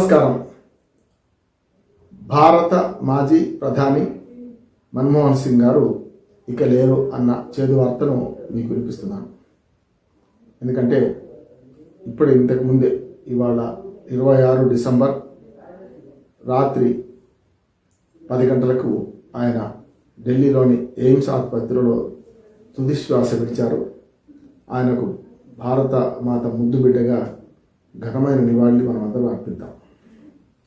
నమస్కారం. భారత మాజీ ప్రధాని మన్మోహన్ సింగ్ గారు ఇక లేరు అన్న చేదు వార్తను మీకు వినిపిస్తున్నాను. ఎందుకంటే ఇప్పుడు ఇంతకుముందే ఇవాళ ఇరవై ఆరు డిసెంబర్ రాత్రి పది గంటలకు ఆయన ఢిల్లీలోని ఎయిమ్స్ ఆసుపత్రిలో తుదిశ్వాస విడిచారు. ఆయనకు భారత మాత ముద్దు బిడ్డగా ఘనమైన నివాళి మనం అందరం అర్పిద్దాం.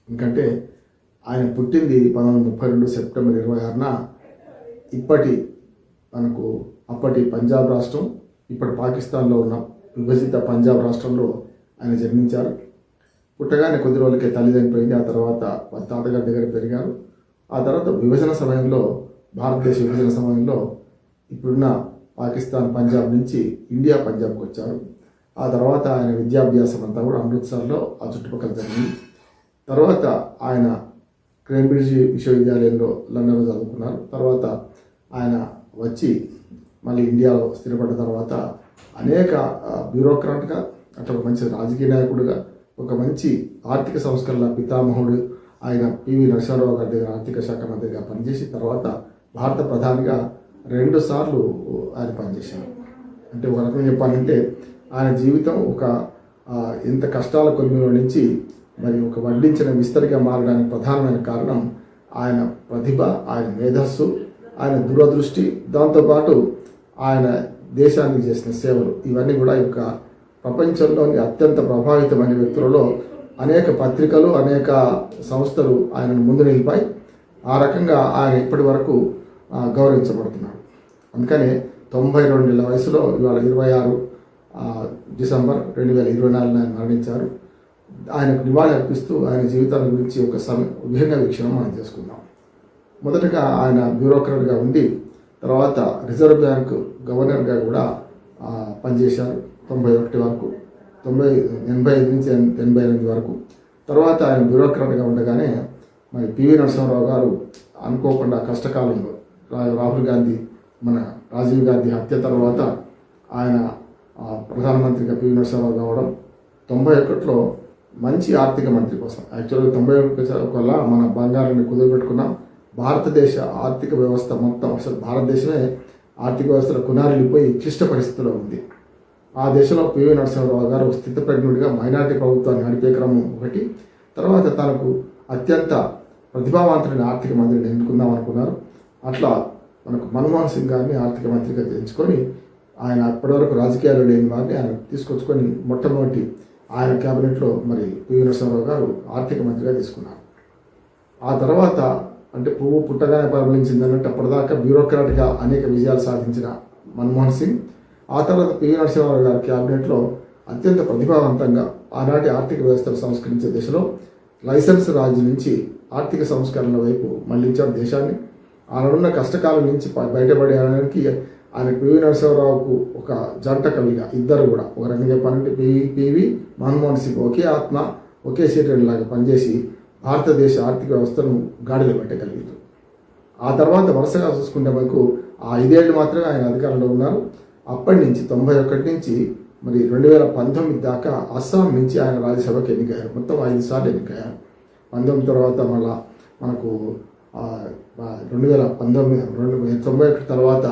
ఎందుకంటే ఆయన పుట్టింది పంతొమ్మిది ముప్పై రెండు సెప్టెంబర్ ఇరవై ఆరున. ఇప్పటి మనకు అప్పటి పంజాబ్ రాష్ట్రం ఇప్పటి పాకిస్తాన్లో ఉన్న విభజిత పంజాబ్ రాష్ట్రంలో ఆయన జన్మించారు. పుట్టగానే కొద్ది రోజులకే తల్లి చనిపోయింది. ఆ తర్వాత వారి తాతగారి దగ్గర పెరిగారు. ఆ తర్వాత విభజన సమయంలో భారతదేశ విభజన సమయంలో ఇప్పుడున్న పాకిస్తాన్ పంజాబ్ నుంచి ఇండియా పంజాబ్కి వచ్చారు. ఆ తర్వాత ఆయన విద్యాభ్యాసం అంతా కూడా అమృత్సర్లో ఆ చుట్టుపక్కల జరిగింది. తర్వాత ఆయన క్రేంబ్రిడ్జ్ విశ్వవిద్యాలయంలో లండన్లో చదువుకున్నారు. తర్వాత ఆయన వచ్చి మళ్ళీ ఇండియాలో స్థిరపడ్డ తర్వాత అనేక బ్యూరోక్రాట్గా అట్లా ఒక మంచి రాజకీయ నాయకుడిగా ఒక మంచి ఆర్థిక సంస్కరణల పితామహుడు ఆయన పివి నరసింహారావు గారి దగ్గర ఆర్థిక శాఖ మంత్రిగా పనిచేసి తర్వాత భారత ప్రధానిగా రెండు సార్లు ఆయన పనిచేశారు. అంటే ఒక రకంగా చెప్పాలంటే ఆయన జీవితం ఒక ఇంత కష్టాల కొలిమిలో నుంచి మరి ఒక వడ్డించిన విస్తరిగా మారడానికి ప్రధానమైన కారణం ఆయన ప్రతిభ ఆయన మేధస్సు ఆయన దూరదృష్టి దాంతోపాటు ఆయన దేశానికి చేసిన సేవలు. ఇవన్నీ కూడా యొక్క ప్రపంచంలోని అత్యంత ప్రభావితమైన వ్యక్తులలో అనేక పత్రికలు అనేక సంస్థలు ఆయనను ముందు నిలిపాయి. ఆ రకంగా ఆయన ఇప్పటి వరకు గౌరవించబడుతున్నాడు అందుకనే తొంభై రెండేళ్ళ వయసులో ఇవాళ ఇరవై ఆరు డిసెంబర్ రెండు వేల ఇరవై నాలుగున ఆయన మరణించారు. ఆయనకు నివాళి అర్పిస్తూ ఆయన జీవితాల గురించి ఒక సమ విహంగ వీక్షణ మనం చేసుకుందాం. మొదటగా ఆయన బ్యూరోక్రాట్గా ఉండి తర్వాత రిజర్వ్ బ్యాంక్ గవర్నర్గా కూడా పనిచేశారు తొంభై ఒకటి వరకు తొంభై ఎనభై ఐదు నుంచి ఎనభై ఎనిమిది వరకు. తర్వాత ఆయన బ్యూరోక్రాట్గా ఉండగానే మరి పివి నరసింహారావు గారు అనుకోకుండా కష్టకాలంలో రాహుల్ గాంధీ మన రాజీవ్ గాంధీ హత్య తర్వాత ఆయన ప్రధానమంత్రిగా పివి నరసింహారావు కావడం తొంభై ఒకటిలో మంచి ఆర్థిక మంత్రి కోసం. యాక్చువల్గా తొంభై ఒకటి వల్ల మన బంగారాన్ని కుదిరిపెట్టుకున్నాం. భారతదేశ ఆర్థిక వ్యవస్థ మొత్తం అసలు భారతదేశమే ఆర్థిక వ్యవస్థలో కునారిల్లిపోయి క్లిష్ట పరిస్థితిలో ఉంది. ఆ దేశంలో పివి నరసింహరావు గారు స్థితప్రజ్ఞుడిగా మైనార్టీ ప్రభుత్వాన్ని నడిపే క్రమం ఒకటి. తర్వాత తనకు అత్యంత ప్రతిభావంతుడిని ఆర్థిక మంత్రిని ఎన్నుకుందాం అనుకున్నారు. అట్లా మనకు మన్మోహన్ సింగ్ గారిని ఆర్థిక మంత్రిగా ఎంచుకొని ఆయన అప్పటివరకు రాజకీయాల్లో లేని వారిని ఆయన తీసుకొచ్చుకొని మొట్టమొదటి ఆయన క్యాబినెట్లో మరి పివి నరసింహారావు గారు ఆర్థిక మంత్రిగా తీసుకున్నారు. ఆ తర్వాత అంటే పువ్వు పుట్టగానే పరిమళించింది అన్నట్టు అప్పటిదాకా బ్యూరోక్రాట్గా అనేక విజయాలు సాధించిన మన్మోహన్ సింగ్ ఆ తర్వాత పివి నరసింహారావు గారి క్యాబినెట్లో అత్యంత ప్రతిభావంతంగా ఆనాటి ఆర్థిక వ్యవస్థను సంస్కరించే దిశలో లైసెన్స్ రాజు నుంచి ఆర్థిక సంస్కరణల వైపు మళ్ళించారు దేశాన్ని. ఆనాడున్న కష్టకాలం నుంచి బయటపడేయడానికి ఆయన పివి నరసింహరావుకు ఒక జంట కవిగా ఇద్దరు కూడా. ఒక రకంగా చెప్పాలంటే పివి పివి మన్మోహన్ సింగ్ ఒకే ఆత్మ ఒకే శరీరం లాగా పనిచేసి భారతదేశ ఆర్థిక వ్యవస్థను గాడిలో పెట్టగలిగారు ఆ తర్వాత వరుసగా చూసుకుంటే మనకు ఆ ఐదేళ్ళు మాత్రమే ఆయన అధికారంలో ఉన్నారు. అప్పటి నుంచి తొంభై ఒకటి నుంచి మరి రెండు వేల పంతొమ్మిది దాకా అస్సాం నుంచి ఆయన రాజ్యసభకి ఎన్నికయ్యారు. మొత్తం ఐదు సార్లు ఎన్నికయ్యారు. పంతొమ్మిది తర్వాత మళ్ళా మనకు రెండు వేల పంతొమ్మిది రెండు వేల తొంభై ఒకటి తర్వాత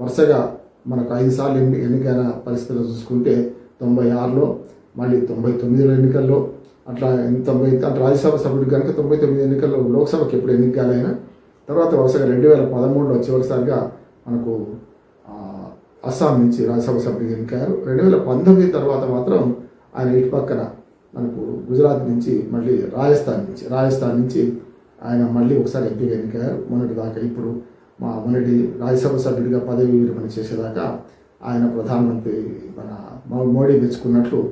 వరుసగా మనకు ఐదు సార్లు ఎన్ని ఎన్నికైన పరిస్థితులు చూసుకుంటే తొంభై ఆరులో మళ్ళీ తొంభై తొమ్మిదిలో ఎన్నికల్లో అట్లా తొంభై అంటే రాజ్యసభ సభ్యుడు కనుక తొంభై తొమ్మిది ఎన్నికల్లో లోక్సభకి ఎప్పుడు ఎన్నికలైనా తర్వాత వరుసగా రెండు వేల పదమూడులో చివరిసారిగా మనకు అస్సాం నుంచి రాజ్యసభ సభ్యుడిగా ఎన్నికయ్యారు. రెండు వేల పంతొమ్మిది తర్వాత మాత్రం ఆయన ఇటు పక్కన మనకు గుజరాత్ నుంచి మళ్ళీ రాజస్థాన్ నుంచి రాజస్థాన్ నుంచి ఆయన మళ్ళీ ఒకసారి ఎంపీగా ఎన్నికయ్యారు. మొన్నటి దాకా ఇప్పుడు మా మొన్నటి రాజ్యసభ సభ్యుడిగా పదవి విరమణ చేసేదాకా ఆయన ప్రధానమంత్రి మన మోడీ మెచ్చుకున్నట్లు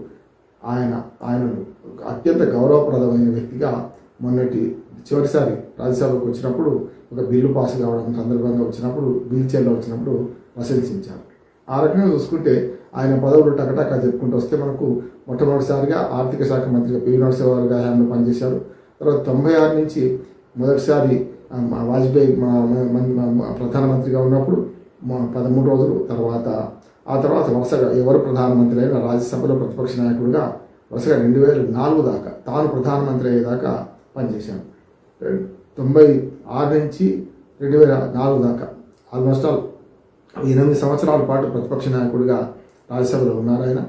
ఆయన ఆయనను అత్యంత గౌరవప్రదమైన వ్యక్తిగా మొన్నటి చివరిసారి రాజ్యసభకు వచ్చినప్పుడు ఒక బిల్లు పాస్ కావడం సందర్భంగా వచ్చినప్పుడు వీల్ చైర్లో వచ్చినప్పుడు ప్రశంసించారు ఆ రకంగా చూసుకుంటే ఆయన పదవులు టకటకా చెప్పుకుంటూ వస్తే మనకు మొట్టమొదటిసారిగా ఆర్థిక శాఖ మంత్రిగా పివి నరసింహారావు గారు పనిచేశారు. తర్వాత తొంభై ఆరు నుంచి మొదటిసారి మా వాజ్పేయి మా ప్రధానమంత్రిగా ఉన్నప్పుడు మా పదమూడు రోజులు తర్వాత ఆ తర్వాత వరుసగా ఎవరు ప్రధానమంత్రి అయినా రాజ్యసభలో ప్రతిపక్ష నాయకుడిగా వరుసగా రెండు వేల నాలుగు దాకా తాను ప్రధానమంత్రి అయ్యేదాకా పనిచేశాను. తొంభై ఆరు నుంచి రెండు వేల నాలుగు దాకా ఆల్మోస్ట్ ఆల్ ఎనిమిది సంవత్సరాల పాటు ప్రతిపక్ష నాయకుడిగా రాజ్యసభలో ఉన్నారు ఆయన.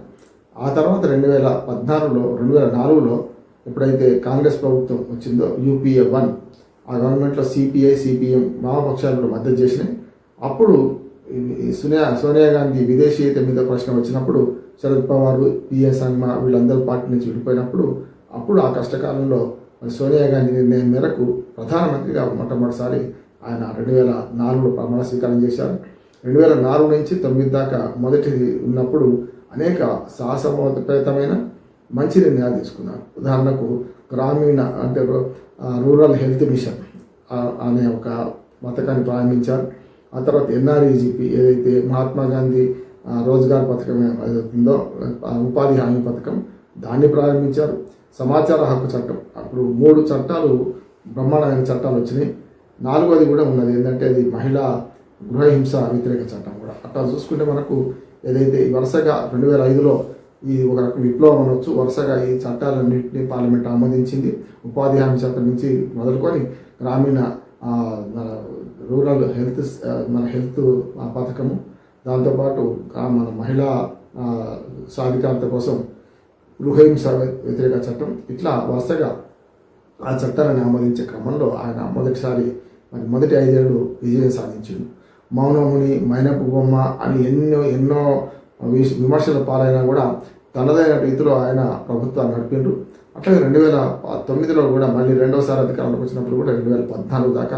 ఆ తర్వాత రెండు వేల పద్నాలుగులో రెండు వేల నాలుగులో ఎప్పుడైతే కాంగ్రెస్ ప్రభుత్వం వచ్చిందో యూపీఏ వన్ ఆ గవర్నమెంట్లో సిపిఐ సిపిఎం వామపక్షాలు కూడా మద్దతు చేసినాయి. అప్పుడు సోనియా సోనియా గాంధీ విదేశీయత మీద ప్రశ్న వచ్చినప్పుడు శరద్ పవార్ పిఎస్ సంగ్మా వీళ్ళందరూ పార్టీ నుంచి విడిపోయినప్పుడు అప్పుడు ఆ కష్టకాలంలో సోనియా గాంధీ నిర్ణయం మేరకు ప్రధానమంత్రిగా మొట్టమొదటిసారి ఆయన రెండు వేల నాలుగులో ప్రమాణ స్వీకారం చేశారు. రెండు వేల నాలుగు నుంచి తొమ్మిది దాకా మొదటి ఉన్నప్పుడు అనేక సాహసోపేతమైన మంచి నిర్ణయాలు తీసుకున్నారు. ఉదాహరణకు గ్రామీణ అంటే రూరల్ హెల్త్ మిషన్ అనే ఒక పథకాన్ని ప్రారంభించారు. ఆ తర్వాత ఎన్ఆర్ఈజీపీ ఏదైతే మహాత్మా గాంధీ రోజ్గార్ పథకం ఏదైతుందో ఉపాధి హామీ పథకం దాన్ని ప్రారంభించారు. సమాచార హక్కు చట్టం. అప్పుడు మూడు చట్టాలు బ్రహ్మాండమైన చట్టాలు వచ్చినాయి. నాలుగోది కూడా ఉన్నది. ఏంటంటే అది మహిళా గృహహింస వ్యతిరేక చట్టం కూడా. అట్లా చూసుకుంటే మనకు ఏదైతే వరుసగా రెండు వేల ఐదులో ఈ ఒక విప్లవం అనొచ్చు. వరుసగా ఈ చట్టాలన్నింటినీ పార్లమెంట్ ఆమోదించింది. ఉపాధి హామీ చట్టం నుంచి మొదలుకొని గ్రామీణ మన రూరల్ హెల్త్ మన హెల్త్ పథకము. దాంతోపాటు మన మహిళా సాధికారత కోసం గృహహింస వ్యతిరేక చట్టం. ఇట్లా వరుసగా ఆ చట్టాలను ఆమోదించే క్రమంలో ఆయన మొదటిసారి మరి మొదటి ఐదేళ్ళు విజయం సాధించిండు. మౌనముని మైనపు బొమ్మ అని ఎన్నో ఎన్నో విమర్శల పాలైనా కూడా తనదైన రీతిలో ఆయన ప్రభుత్వాన్ని నడిపిండ్రు. అట్లాగే రెండు వేల తొమ్మిదిలో కూడా మళ్ళీ రెండోసారి అధికారంలోకి వచ్చినప్పుడు కూడా రెండు వేల పద్నాలుగు దాకా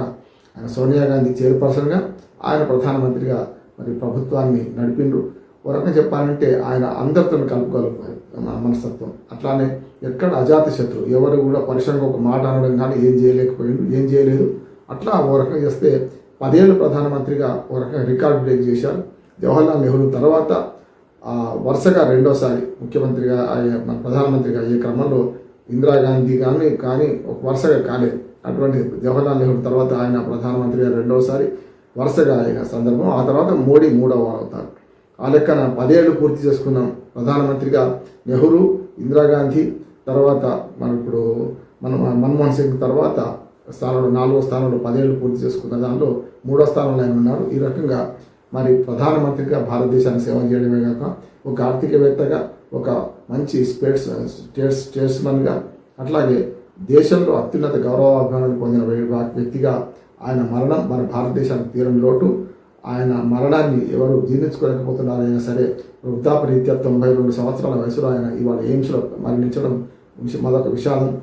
ఆయన సోనియా గాంధీ చైర్పర్సన్గా ఆయన ప్రధానమంత్రిగా మరి ప్రభుత్వాన్ని నడిపిండ్రు. ఒక చెప్పాలంటే ఆయన అందరితో కలుపుకోలేకపోయారు మన మనస్తత్వం. అట్లానే ఎక్కడ అజాత ఎవరు కూడా పరిశ్రమకు ఒక మాట అనడం కానీ ఏం చేయలేకపోయిండు ఏం చేయలేదు. అట్లా ఓ రకంగా చేస్తే పదేళ్ళు ప్రధానమంత్రిగా ఓ రకంగా రికార్డ్ బ్రేక్ చేశారు. జవహర్లాల్ నెహ్రూ తర్వాత వరుసగా రెండోసారి ముఖ్యమంత్రిగా అయ్యే మన ప్రధానమంత్రిగా అయ్యే క్రమంలో ఇందిరాగాంధీ కానీ కానీ ఒక వరుసగా కాలేదు. అటువంటి జవహర్లాల్ నెహ్రూ తర్వాత ఆయన ప్రధానమంత్రిగా రెండోసారి వరుసగా అయ్యే సందర్భం ఆ తర్వాత మోడీ మూడవ అవుతారు. ఆ లెక్కన పదేళ్ళు పూర్తి చేసుకున్నాం ప్రధానమంత్రిగా నెహ్రూ ఇందిరాగాంధీ తర్వాత మన ఇప్పుడు మన మన్మోహన్ సింగ్ తర్వాత స్థానంలో నాలుగో స్థానంలో పదేళ్ళు పూర్తి చేసుకున్న దానిలో మూడో స్థానంలో ఆయన ఉన్నారు. ఈ రకంగా మరి ప్రధానమంత్రిగా భారతదేశానికి సేవ చేయడమే కాక ఒక ఆర్థికవేత్తగా ఒక మంచి స్పేట్స్ స్టేట్స్ స్టేట్స్మన్గా అట్లాగే దేశంలో అత్యున్నత గౌరవాభిమానాన్ని పొందిన వ్యక్తిగా ఆయన మరణం మన భారతదేశానికి తీరం లోటు. ఆయన మరణాన్ని ఎవరు జీర్ణించుకోలేకపోతున్నారైనా సరే వృద్ధాపరీత్యా తొంభై రెండు సంవత్సరాల వయసులో ఆయన ఇవాళ ఎయిమ్స్లో మరణించడం మరొక విషాదం.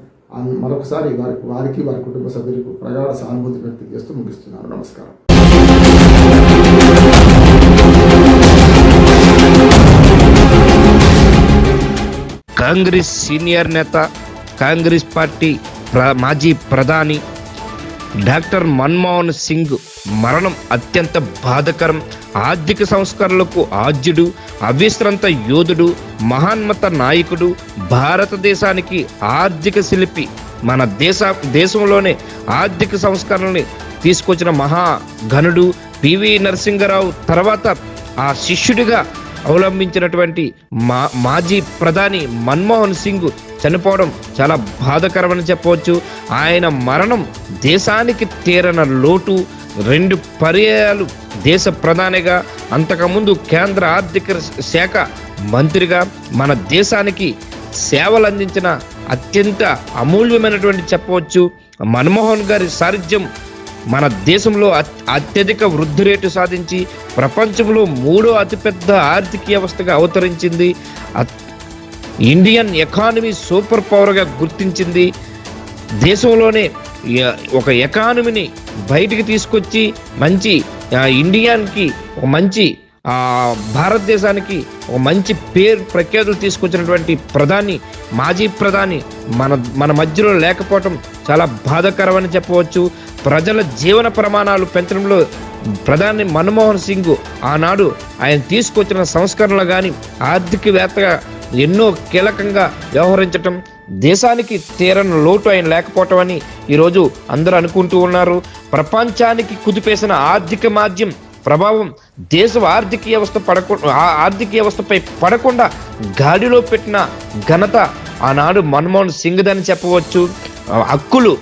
మరొకసారి వారికి వారికి వారి కుటుంబ సభ్యులకు ప్రగాఢ సానుభూతి వ్యక్తం చేస్తూ ముగిస్తున్నాను. నమస్కారం. కాంగ్రెస్ సీనియర్ నేత కాంగ్రెస్ పార్టీ ప్ర మాజీ ప్రధాని డాక్టర్ మన్మోహన్ సింగ్ మరణం అత్యంత బాధకరం. ఆర్థిక సంస్కరణలకు ఆద్యుడు అవిశ్రాంత యోధుడు మహాన్మత నాయకుడు భారతదేశానికి ఆర్థిక శిల్పి మన దేశ దేశంలోనే ఆర్థిక సంస్కరణని తీసుకొచ్చిన మహాఘనుడు పివి నరసింహరావు. తర్వాత ఆ శిష్యుడిగా అవలంబించినటువంటి మా మాజీ ప్రధాని మన్మోహన్ సింగ్ చనిపోవడం చాలా బాధకరమని చెప్పవచ్చు. ఆయన మరణం దేశానికి తీరన లోటు రెండు పర్యాయాలు దేశ ప్రధానిగా అంతకుముందు కేంద్ర ఆర్థిక శాఖ మంత్రిగా మన దేశానికి సేవలు అందించిన అత్యంత అమూల్యమైనటువంటి చెప్పవచ్చు. మన్మోహన్ గారి సారథ్యం మన దేశంలో అత్యధిక వృద్ధి రేటు సాధించి ప్రపంచంలో మూడో అతిపెద్ద ఆర్థిక వ్యవస్థగా అవతరించింది. ఇండియన్ ఎకానమీ సూపర్ పవర్గా గుర్తించింది. దేశంలోనే ఒక ఎకానమీని బయటికి తీసుకొచ్చి మంచి ఇండియాకి ఒక మంచి భారతదేశానికి ఒక మంచి పేరు ప్రఖ్యాతులు తీసుకొచ్చినటువంటి ప్రధాని మాజీ ప్రధాని మన మన మధ్యలో లేకపోవటం చాలా బాధాకరమని చెప్పవచ్చు. ప్రజల జీవన ప్రమాణాలు పెంచడంలో ప్రధాని మన్మోహన్ సింగ్ ఆనాడు ఆయన తీసుకొచ్చిన సంస్కరణలు కానీ ఆర్థికవేత్తగా ఎన్నో కీలకంగా వ్యవహరించటం దేశానికి తీరని లోటు ఆయన లేకపోవటం అని ఈరోజు అందరూ అనుకుంటూ ఉన్నారు. ప్రపంచానికి కుదిపేసిన ఆర్థిక మాధ్యం ప్రభావం దేశ ఆర్థిక వ్యవస్థ పడకుండా ఆర్థిక వ్యవస్థపై పడకుండా గాడిలో పెట్టిన ఘనత ఆనాడు మన్మోహన్ సింగ్దని చెప్పవచ్చు. హక్కులు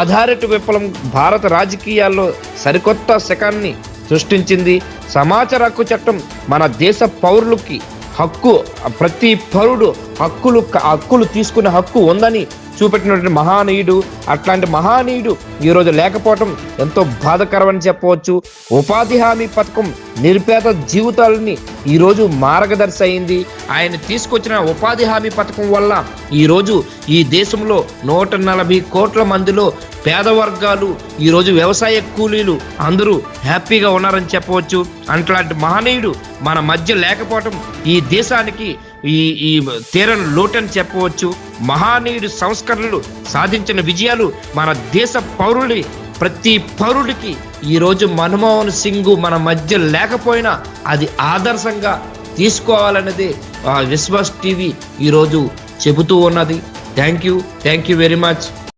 ఆధారిత విప్లవం భారత రాజకీయాల్లో సరికొత్త శకాన్ని సృష్టించింది. సమాచార హక్కు చట్టం మన దేశ పౌరులకి హక్కు ప్రతి పౌరుడు హక్కులు హక్కులు తీసుకునే హక్కు ఉందని చూపెట్టినటువంటి మహానీయుడు అట్లాంటి మహానీయుడు ఈరోజు లేకపోవటం ఎంతో బాధకరమని చెప్పవచ్చు. ఉపాధి హామీ పథకం నిరుపేద జీవితాలని ఈరోజు మార్గదర్శి అయింది. ఆయన తీసుకొచ్చిన ఉపాధి హామీ పథకం వల్ల ఈరోజు ఈ దేశంలో నూట నలభై కోట్ల మందిలో పేద వర్గాలు ఈరోజు వ్యవసాయ కూలీలు అందరూ హ్యాపీగా ఉన్నారని చెప్పవచ్చు. అట్లాంటి మహనీయుడు మన మధ్య లేకపోవటం ఈ దేశానికి ఈ ఈ తీరని లోటని చెప్పవచ్చు. మహానీయుడు సంస్కరణలు సాధించిన విజయాలు మన దేశ పౌరుడి ప్రతి పౌరుడికి ఈరోజు మన్మోహన్ సింగ్ మన మధ్య లేకపోయినా అది ఆదర్శంగా తీసుకోవాలన్నది ఆ విశ్వాస్ టీవీ ఈరోజు చెబుతూ ఉన్నది. Thank you. Thank you very much.